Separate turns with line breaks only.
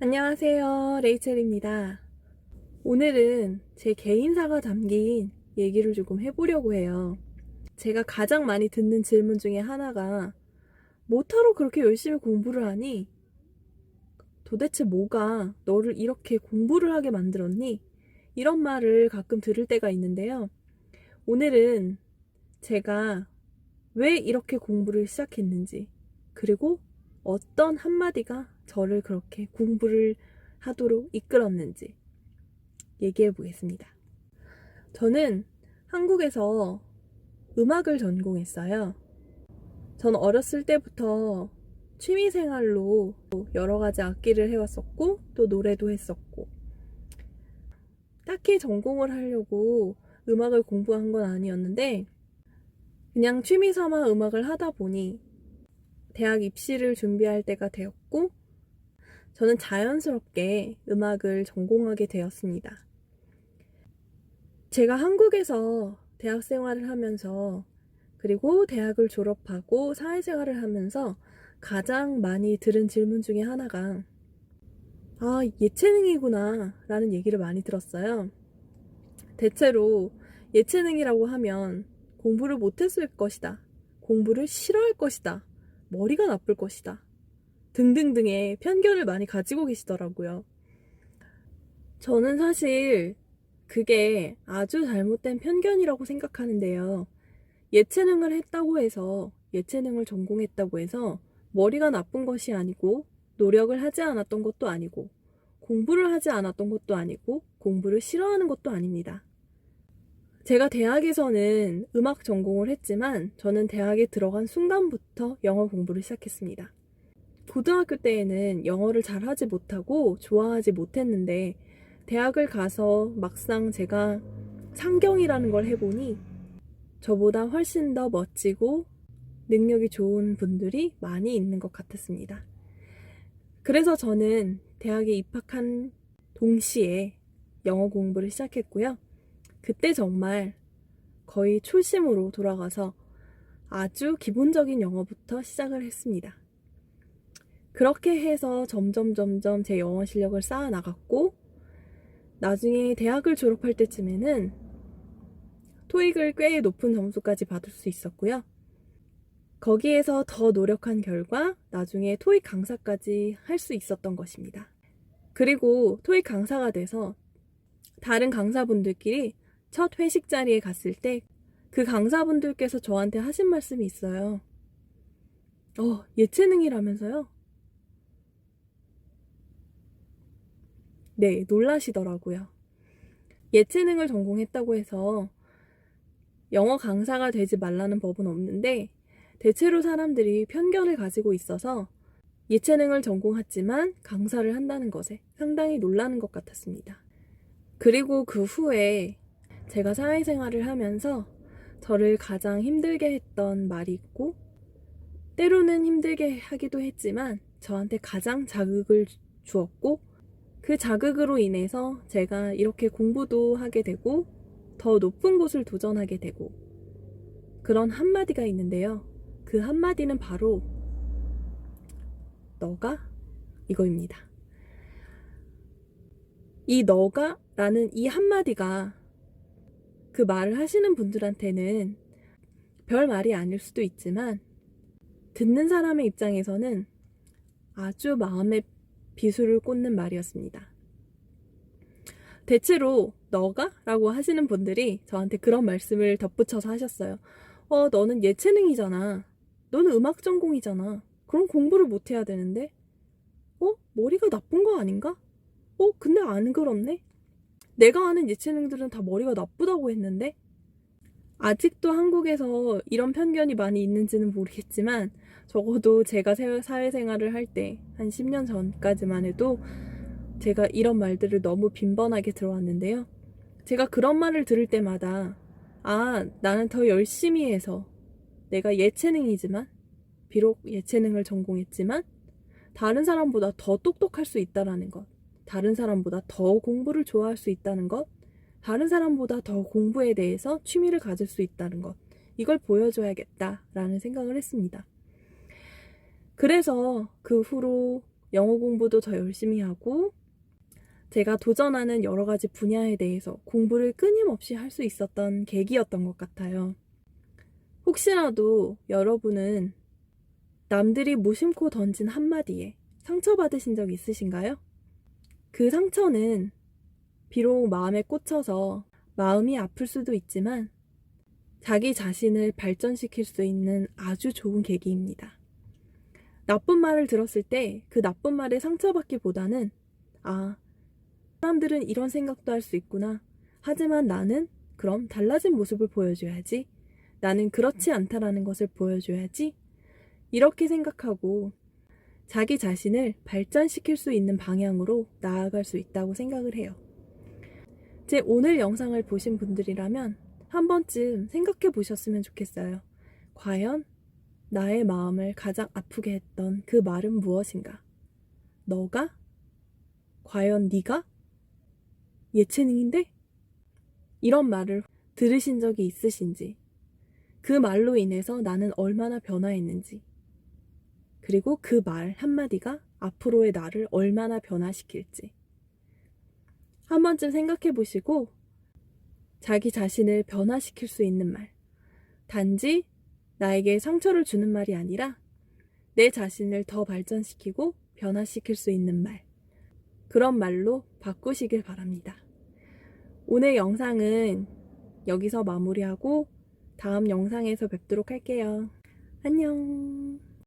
안녕하세요. 레이첼입니다. 오늘은 제 개인사가 담긴 얘기를 조금 해보려고 해요. 제가 가장 많이 듣는 질문 중에 하나가 뭐하러 그렇게 열심히 공부를 하니? 도대체 뭐가 너를 이렇게 공부를 하게 만들었니? 이런 말을 가끔 들을 때가 있는데요. 오늘은 제가 왜 이렇게 공부를 시작했는지, 그리고 어떤 한마디가 저를 그렇게 공부를 하도록 이끌었는지 얘기해 보겠습니다. 저는 한국에서 음악을 전공했어요. 전 어렸을 때부터 취미 생활로 여러 가지 악기를 해왔었고, 또 노래도 했었고, 딱히 전공을 하려고 음악을 공부한 건 아니었는데, 그냥 취미 삼아 음악을 하다 보니 대학 입시를 준비할 때가 되었고, 저는 자연스럽게 음악을 전공하게 되었습니다. 제가 한국에서 대학 생활을 하면서, 그리고 대학을 졸업하고 사회생활을 하면서 가장 많이 들은 질문 중에 하나가, 아, 예체능이구나, 라는 얘기를 많이 들었어요. 대체로 예체능이라고 하면 공부를 못했을 것이다. 공부를 싫어할 것이다. 머리가 나쁠 것이다. 등등등의 편견을 많이 가지고 계시더라고요. 저는 사실 그게 아주 잘못된 편견이라고 생각하는데요. 예체능을 했다고 해서, 예체능을 전공했다고 해서 머리가 나쁜 것이 아니고, 노력을 하지 않았던 것도 아니고, 공부를 하지 않았던 것도 아니고, 공부를 싫어하는 것도 아닙니다. 제가 대학에서는 음악 전공을 했지만 저는 대학에 들어간 순간부터 영어 공부를 시작했습니다. 고등학교 때에는 영어를 잘 하지 못하고 좋아하지 못했는데 대학을 가서 막상 제가 상경이라는 걸 해보니 저보다 훨씬 더 멋지고 능력이 좋은 분들이 많이 있는 것 같았습니다. 그래서 저는 대학에 입학한 동시에 영어 공부를 시작했고요. 그때 정말 거의 초심으로 돌아가서 아주 기본적인 영어부터 시작을 했습니다. 그렇게 해서 점점 점점 제 영어 실력을 쌓아 나갔고 나중에 대학을 졸업할 때쯤에는 토익을 꽤 높은 점수까지 받을 수 있었고요. 거기에서 더 노력한 결과 나중에 토익 강사까지 할 수 있었던 것입니다. 그리고 토익 강사가 돼서 다른 강사분들끼리 첫 회식 자리에 갔을 때 그 강사분들께서 저한테 하신 말씀이 있어요. 어, 예체능이라면서요? 네, 놀라시더라고요. 예체능을 전공했다고 해서 영어 강사가 되지 말라는 법은 없는데 대체로 사람들이 편견을 가지고 있어서 예체능을 전공했지만 강사를 한다는 것에 상당히 놀라는 것 같았습니다. 그리고 그 후에 제가 사회생활을 하면서 저를 가장 힘들게 했던 말이 있고, 때로는 힘들게 하기도 했지만 저한테 가장 자극을 주었고, 그 자극으로 인해서 제가 이렇게 공부도 하게 되고, 더 높은 곳을 도전하게 되고, 그런 한마디가 있는데요. 그 한마디는 바로, 너가? 이거입니다. 이 너가? 라는 이 한마디가 그 말을 하시는 분들한테는 별 말이 아닐 수도 있지만 듣는 사람의 입장에서는 아주 마음에 비수를 꽂는 말이었습니다. 대체로 너가? 라고 하시는 분들이 저한테 그런 말씀을 덧붙여서 하셨어요. 어, 너는 예체능이잖아. 너는 음악 전공이잖아. 그럼 공부를 못 해야 되는데? 어? 머리가 나쁜 거 아닌가? 어? 근데 안 그렇네? 내가 아는 예체능들은 다 머리가 나쁘다고 했는데 아직도 한국에서 이런 편견이 많이 있는지는 모르겠지만 적어도 제가 사회생활을 할 때 한 10년 전까지만 해도 제가 이런 말들을 너무 빈번하게 들어왔는데요. 제가 그런 말을 들을 때마다 아, 나는 더 열심히 해서 내가 예체능이지만 비록 예체능을 전공했지만 다른 사람보다 더 똑똑할 수 있다라는 것. 다른 사람보다 더 공부를 좋아할 수 있다는 것, 다른 사람보다 더 공부에 대해서 취미를 가질 수 있다는 것, 이걸 보여줘야겠다라는 생각을 했습니다. 그래서 그 후로 영어 공부도 더 열심히 하고 제가 도전하는 여러 가지 분야에 대해서 공부를 끊임없이 할 수 있었던 계기였던 것 같아요. 혹시라도 여러분은 남들이 무심코 던진 한마디에 상처받으신 적 있으신가요? 그 상처는 비록 마음에 꽂혀서 마음이 아플 수도 있지만 자기 자신을 발전시킬 수 있는 아주 좋은 계기입니다. 나쁜 말을 들었을 때 그 나쁜 말에 상처받기보다는 아, 사람들은 이런 생각도 할 수 있구나. 하지만 나는 그럼 달라진 모습을 보여줘야지. 나는 그렇지 않다라는 것을 보여줘야지. 이렇게 생각하고 자기 자신을 발전시킬 수 있는 방향으로 나아갈 수 있다고 생각을 해요. 제 오늘 영상을 보신 분들이라면 한 번쯤 생각해 보셨으면 좋겠어요. 과연 나의 마음을 가장 아프게 했던 그 말은 무엇인가? 너가? 과연 네가? 예체능인데? 이런 말을 들으신 적이 있으신지, 그 말로 인해서 나는 얼마나 변화했는지, 그리고 그 말 한마디가 앞으로의 나를 얼마나 변화시킬지. 한 번쯤 생각해 보시고, 자기 자신을 변화시킬 수 있는 말. 단지 나에게 상처를 주는 말이 아니라 내 자신을 더 발전시키고 변화시킬 수 있는 말. 그런 말로 바꾸시길 바랍니다. 오늘 영상은 여기서 마무리하고 다음 영상에서 뵙도록 할게요. 안녕.